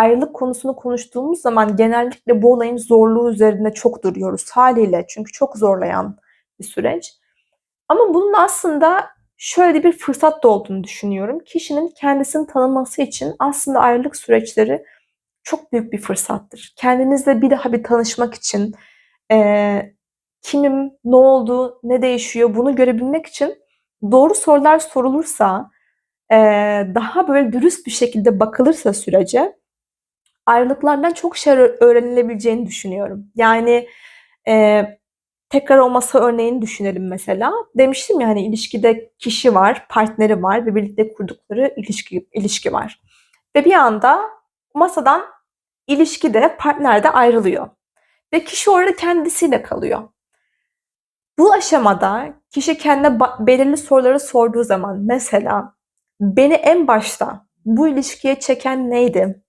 ayrılık konusunu konuştuğumuz zaman genellikle bu olayın zorluğu üzerinde çok duruyoruz haliyle. Çünkü çok zorlayan bir süreç. Ama bunun aslında şöyle bir fırsat da olduğunu düşünüyorum. Kişinin kendisini tanıması için aslında ayrılık süreçleri çok büyük bir fırsattır. Kendinizle bir daha bir tanışmak için, eee, kimim, ne oldu, ne değişiyor bunu görebilmek için doğru sorular sorulursa, eee, daha böyle dürüst bir şekilde bakılırsa sürece ayrılıklardan çok şey öğ öğrenilebileceğini düşünüyorum. Yani, eee, tekrar o masa örneğini düşünelim mesela. Demiştim ya, hani, ilişkide kişi var, partneri var ve birlikte kurdukları ilişki ilişki var. Ve bir anda masadan ilişki de partner de ayrılıyor ve kişi orada kendisiyle kalıyor. Bu aşamada kişi kendine belirli soruları sorduğu zaman mesela beni en başta bu ilişkiye çeken neydi?